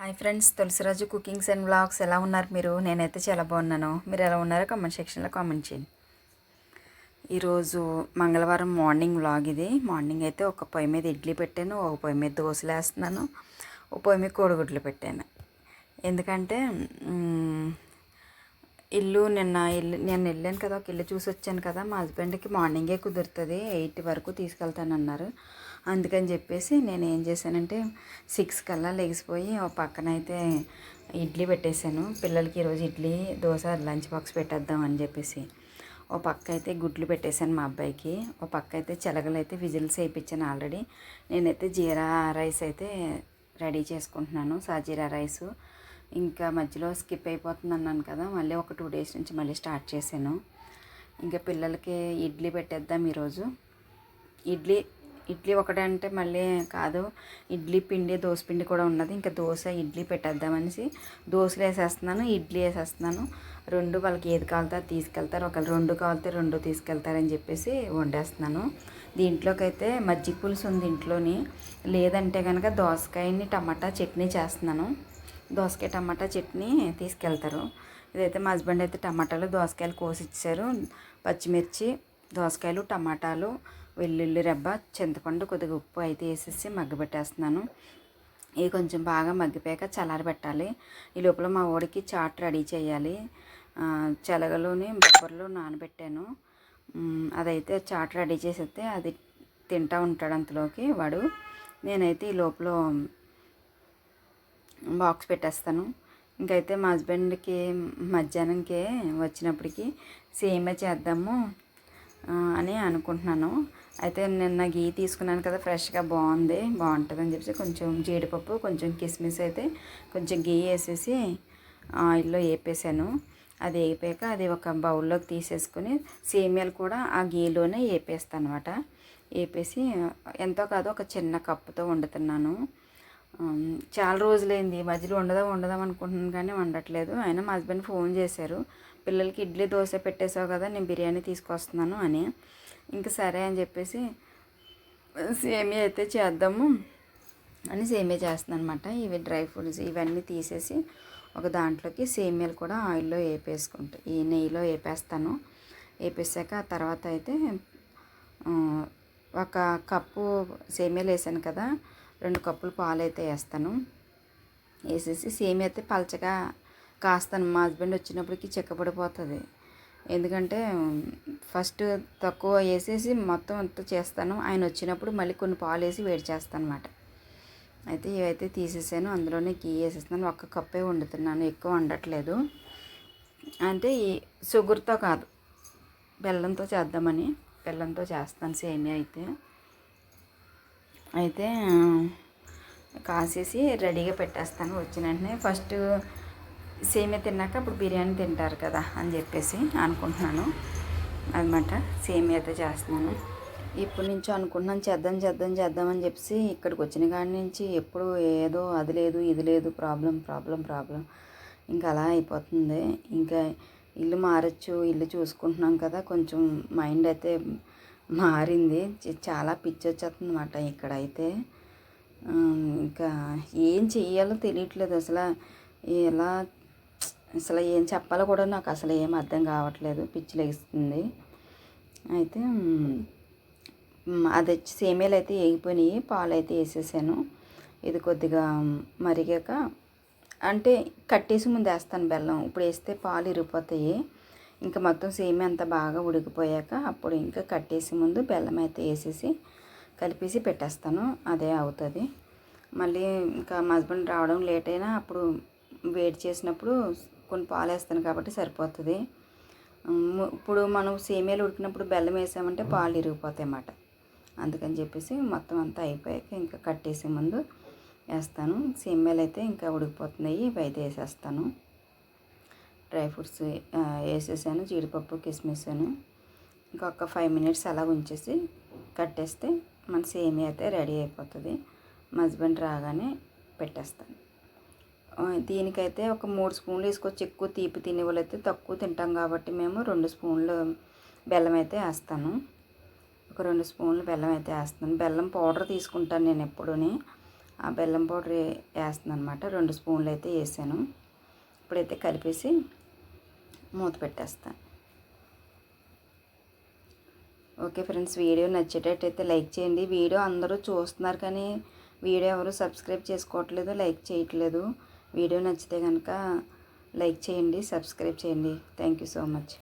Hi friends Tulasiraju cookings and vlogs ఎలా ఉన్నారు మీరు? నేనైతే చాలా బాగున్నాను. మీరు ఎలా ఉన్నారో కామెంట్ సెక్షన్లో కామెంట్ చేయండి. ఈరోజు మంగళవారం మార్నింగ్ వ్లాగ్ ఇది. మార్నింగ్ అయితే ఒక పొయ్యి మీద ఇడ్లీ పెట్టాను ఒక పొయ్యి మీద దోశలు వేస్తున్నాను ఒక పొయ్యి మీద కోడిగుడ్లు పెట్టాను. ఎందుకంటే ఇల్లు నిన్న ఇల్లు నేను వెళ్ళాను కదా ఒక ఇల్లు చూసి వచ్చాను కదా మా హస్బెండ్కి మార్నింగే కుదురుతుంది ఎయిట్ వరకు తీసుకెళ్తానన్నారు. అందుకని చెప్పేసి నేను ఏం చేశానంటే సిక్స్ కల్లా లెగిసిపోయి ఒక పక్కన అయితే ఇడ్లీ పెట్టేశాను. పిల్లలకి ఈరోజు ఇడ్లీ దోశ లంచ్ బాక్స్ పెట్టేద్దాం అని చెప్పేసి ఓ పక్క అయితే గుడ్లు పెట్టేశాను మా అబ్బాయికి. ఓ పక్క అయితే చెలగలు అయితే విజిల్స్ వేయించాను ఆల్రెడీ. నేనైతే జీరా రైస్ అయితే రెడీ చేసుకుంటున్నాను సాజీరా రైస్. ఇంకా మధ్యలో స్కిప్ అయిపోతుంది అన్నాను కదా మళ్ళీ ఒక టూ డేస్ నుంచి మళ్ళీ స్టార్ట్ చేశాను. ఇంకా పిల్లలకి ఇడ్లీ పెట్టేద్దాం ఈరోజు. ఇడ్లీ ఇడ్లీ ఒకటే అంటే మళ్ళీ కాదు. ఇడ్లీ పిండి దోశ పిండి కూడా ఉన్నది. ఇంకా దోశ ఇడ్లీ పెట్టేద్దామనేసి దోశలు వేసేస్తున్నాను ఇడ్లీ వేసేస్తున్నాను. రెండు వాళ్ళకి ఏది కావాలితే తీసుకెళ్తారు. ఒకళ్ళు రెండు కావాలితే రెండు తీసుకెళ్తారని చెప్పేసి వండేస్తున్నాను. దీంట్లోకైతే మజ్జిగ పులుసు ఉంది ఇంట్లోని. లేదంటే కనుక దోసకాయని టమాటా చట్నీ చేస్తున్నాను. దోసకాయ టమాటా చట్నీ తీసుకెళ్తారు. ఇదైతే మా హస్బెండ్ అయితే టమాటాలు దోసకాయలు కోసి ఇచ్చారు. పచ్చిమిర్చి దోసకాయలు టమాటాలు వెల్లుల్లి రెబ్బ చింతపండు కొద్దిగా ఉప్పు అయితే వేసేసి మగ్గబెట్టేస్తున్నాను ఇది కొంచెం బాగా మగ్గిపోయాక చల్లారబెట్టాలి ఈ లోపల మా వాడికి చాట్ రెడీ చేయాలి. చెలగలోని బొబ్బర్లు నానబెట్టాను. అదైతే చాట్ రెడీ చేసేస్తే అది తింటా ఉంటాడు అంతలోకి వాడు. నేనైతే ఈ లోపల బాక్స్ పెట్టేస్తాను. ఇంకైతే మా హస్బెండ్కి మధ్యాహ్నంకే వచ్చినప్పటికి సేమే చేద్దాము. అని అనుకుంటున్నాను. అయితే నిన్న గీ తీసుకున్నాను కదా ఫ్రెష్గా బాగుంది బాగుంటుంది అని చెప్పేసి కొంచెం జీడిపప్పు కొంచెం కిస్మిస్ అయితే కొంచెం గీ వేసేసి ఆయిల్లో వేపేసాను అది వేపాక అది ఒక బౌల్లోకి తీసేసుకుని సేమియాలు కూడా ఆ గీలోనే వేపేస్తాను అనమాట వేపేసి ఎంతో కాదు ఒక చిన్న కప్పుతో వండుతున్నాను. చాలా రోజులైంది. మధ్యలో ఉండదాం ఉండదాం అనుకుంటున్నాను కానీ వండట్లేదు. అయినా మా హస్బెండ్ ఫోన్ చేశారు. పిల్లలకి ఇడ్లీ దోశ పెట్టేసావు కదా నేను బిర్యానీ తీసుకొస్తున్నాను అని. ఇంకా సరే అని చెప్పేసి సేమియా అయితే చేద్దాము అని సేమియా చేస్తున్నాను అనమాట ఇవి డ్రై ఫ్రూట్స్ ఇవన్నీ తీసేసి ఒక దాంట్లోకి సేమియాలు కూడా ఆయిల్లో వేపేసుకుంటా ఈ నెయ్యిలో వేపేస్తాను. వేపేసాక ఆ తర్వాత అయితే ఒక కప్పు సేమియాలు వేసాను కదా రెండు కప్పులు పాలు అయితే వేస్తాను. వేసేసి సేమి అయితే పలచగా కాస్తాను. మా హస్బెండ్ వచ్చినప్పటికి చెక్కబడిపోతుంది. ఎందుకంటే ఫస్ట్ తక్కువ వేసేసి మొత్తం అంతా చేస్తాను. ఆయన వచ్చినప్పుడు మళ్ళీ కొన్ని పాలు వేసి వేడి చేస్తాను అనమాట అయితే ఇవైతే తీసేసాను. అందులోనే గీ వేసేస్తున్నాను. ఒక్క కప్పే వండుతున్నాను. ఎక్కువ వండట్లేదు. అంటే ఈ షుగర్తో కాదు. బెల్లంతో చేద్దామని బెల్లంతో చేస్తాను సేమియా అయితే. అయితే కాసేసి రెడీగా పెట్టేస్తాను. వచ్చిన వెంటనే ఫస్ట్ సేమే తిన్నాక అప్పుడు బిర్యానీ తింటారు కదా అని చెప్పేసి అనుకుంటున్నాను. అనమాట సేమే అయితే చేస్తున్నాను. ఇప్పటి నుంచి అనుకుంటున్నాను చేద్దాం చేద్దాం చేద్దాం అని చెప్పేసి ఇక్కడికి వచ్చిన కాడి నుంచి ఎప్పుడు ఏదో అది లేదు ఇది లేదు ప్రాబ్లం ప్రాబ్లం ప్రాబ్లం. ఇంకా అలా అయిపోతుంది. ఇంకా ఇల్లు మారచ్చు ఇల్లు చూసుకుంటున్నాం కదా కొంచెం మైండ్ అయితే మారింది. చాలా పిచ్చి వచ్చేస్తుంది ఇక్కడైతే. ఇక్కడ అయితే ఇంకా ఏం చెయ్యాలో తెలియట్లేదు అసలు. ఎలా అసలు ఏం చెప్పాలో కూడా నాకు అసలు ఏం అర్థం కావట్లేదు. పిచ్చి లేస్తుంది. అయితే అది వచ్చి సేమియాలు అయితే వేగిపోయినాయి పాలు అయితే వేసేసాను. ఇది కొద్దిగా మరిగాక అంటే కట్టేసి ముందు వేస్తాను బెల్లం. ఇప్పుడు వేస్తే పాలు ఇరిగిపోతాయి. ఇంకా మొత్తం సేమియా అంతా బాగా ఉడికిపోయాక అప్పుడు ఇంకా కట్టేసి ముందు బెల్లం అయితే వేసేసి కలిపేసి పెట్టేస్తాను. అదే అవుతుంది. మళ్ళీ ఇంకా మా హస్బెండ్ రావడం లేట్ అయినా అప్పుడు వేడి చేసినప్పుడు కొన్ని పాలు వేస్తాను కాబట్టి సరిపోతుంది. ఇప్పుడు మనం సేమియాలు ఉడికినప్పుడు బెల్లం వేసామంటే పాలు ఇరిగిపోతాయి అన్నమాట. అందుకని చెప్పేసి మొత్తం అంతా అయిపోయాక ఇంకా కట్టేసే ముందు వేస్తాను. సేమియాలు అయితే ఇంకా ఉడికిపోతున్నాయి. ఇవి అయితే వేసేస్తాను. డ్రై ఫ్రూట్స్ వేసేసాను జీడిపప్పు కిస్మిస్ను ఇంకొక ఫైవ్ మినిట్స్ అలా ఉంచేసి కట్టేస్తే మన సేమియా అయితే రెడీ అయిపోతుంది. మా హస్బెండ్ రాగానే పెట్టేస్తాను. దీనికైతే ఒక మూడు స్పూన్లు వేసుకొచ్చి ఎక్కువ తీపి తినే వాళ్ళైతే అయితే తక్కువ తింటాం కాబట్టి మేము రెండు స్పూన్లు బెల్లం అయితే వేస్తాను. ఒక రెండు స్పూన్లు బెల్లం అయితే వేస్తాను. బెల్లం పౌడర్ తీసుకుంటాను నేను ఎప్పుడూని. ఆ బెల్లం పౌడర్ వేస్తాను అనమాట రెండు స్పూన్లు అయితే వేసాను. ఇప్పుడైతే కలిపేసి మూత పెట్టేస్తాను ఓకే ఫ్రెండ్స్ వీడియో నచ్చేటట్టయితే లైక్ చేయండి. వీడియో అందరూ చూస్తున్నారు కానీ వీడియో ఎవరు సబ్స్క్రైబ్ చేసుకోవట్లేదు లైక్ చేయట్లేదు. వీడియో నచ్చితే కనుక లైక్ చేయండి సబ్స్క్రైబ్ చేయండి. Thank you so much.